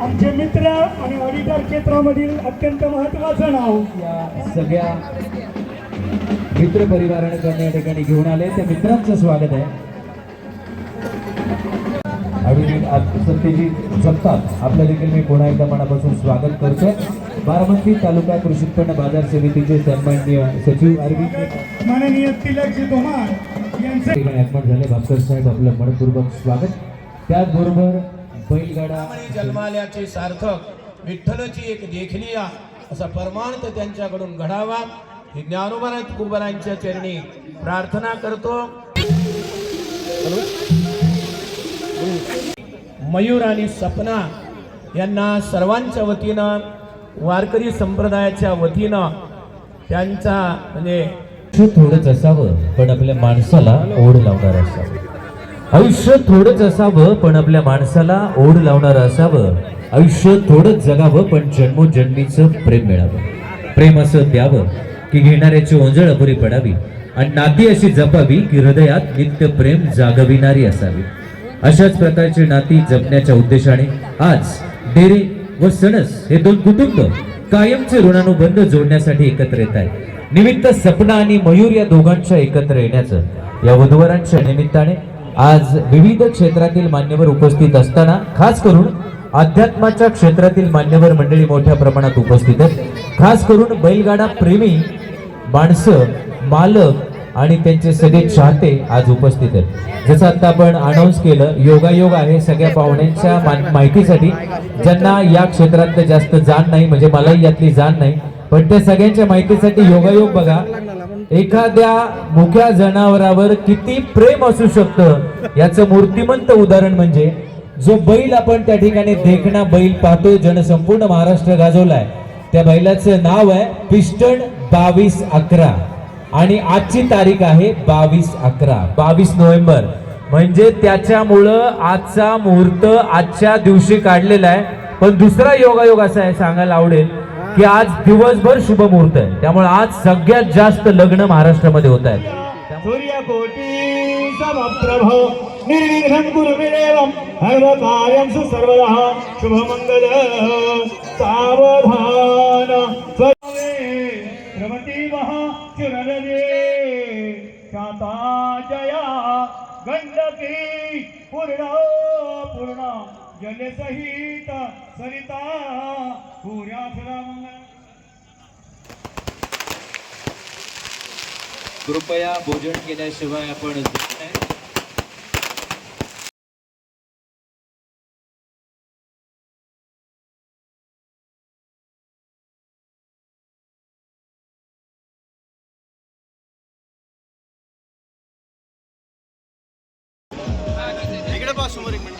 आमचे मित्र आणि ऑडिटर क्षेत्रामधील अत्यंत महत्वाचं नाव. या सगळ्या मित्र परिवाराने या ठिकाणी घेऊन आले. त्या मित्रांचं स्वागत आहे. सत्यजित जगताप आपल्या देखील मी पुन्हा एकदा मनापासून स्वागत करतोय. बारामती तालुका कृषी उत्पन्न बाजार समितीचे सन्माननीय सचिव अरविंद माननीय तिलकजी धोमार यांचे आगमन झाले. भास्कर साहेब आपलं मनपूर्वक स्वागत. त्याचबरोबर बैलगाडा. जन्माल्याचे सार्थक विठ्ठलची एक देखणी असा परमार्थ त्यांच्याकडून घडावा. हे ज्ञानोबा कुंभारांच्या चरणी प्रार्थना करतो. मयूर आणि सपना यांना सर्वांच्या वतीनं वारकरी संप्रदायाच्या वतीनं त्यांचा म्हणजे थोडंच असावं पण आपल्या माणसाला ओढ लावणार असावं. आयुष्य थोडंच असावं पण आपल्या माणसाला ओढ लावणार असावं. आयुष्य थोडंच जगावं पण जन्मोजन्मीचं प्रेम मिळावं. प्रेम असं द्यावं की घेणाऱ्याची ओंजळ अपुरी पडावी आणि नाती अशी जपावी की हृदयात नित्य प्रेम जागविणारी असावी. अशाच प्रकारची नाती जपण्याच्या उद्देशाने आज डेरे व सणस हे दोन कुटुंब कायमचे ऋणानुबंध जोडण्यासाठी एकत्र येत आहेत. निमित्त सपना आणि मयूर या दोघांच्या एकत्र येण्याचं या वधूवरांच्या निमित्ताने आज विविध क्षेत्रातील मान्यवर उपस्थित असताना खास करून अध्यात्माच्या क्षेत्रातील मान्यवर मंडळी मोठ्या प्रमाणात उपस्थित आहेत. खास करून बैलगाडा प्रेमी माणसं मालक आणि त्यांचे सगळे चाहते आज उपस्थित आहेत. जसं आता आपण अनाऊन्स केलं योगायोग आहे सगळ्या पाहुण्यांच्या माहितीसाठी. ज्यांना या क्षेत्रात जास्त जाण नाही म्हणजे मलाही यातली जाण नाही पण त्या सगळ्यांच्या माहितीसाठी योगायोग बघा. एखाद्या मुख्या जनावरावर किती प्रेम असू शकतं? याचं मूर्तिमंत उदाहरण म्हणजे जो बैल आपण त्या ठिकाणी देखणा बैल पाहतोय जन संपूर्ण महाराष्ट्र गाजवलाय. त्या बैलाचं नाव आहे पिस्टन बावीस अकरा. आणि आजची तारीख आहे बावीस अकरा. बावीस नोव्हेंबर. म्हणजे त्याच्यामुळं आजचा मुहूर्त आजच्या दिवशी काढलेला आहे. पण दुसरा योगायोग असा आहे सांगायला आवडेल. की आज दिवसभर शुभ मुहूर्त आहे. त्यामुळे आज सगळ्यात जास्त लग्न महाराष्ट्रामध्ये होत आहेत. सूर्यकोटी पूर्ण निर्विघ्नं जलसहित सरिता। कृपया भोजन केल्याशिवाय आपण इकडे पास समोर एक मिनिट.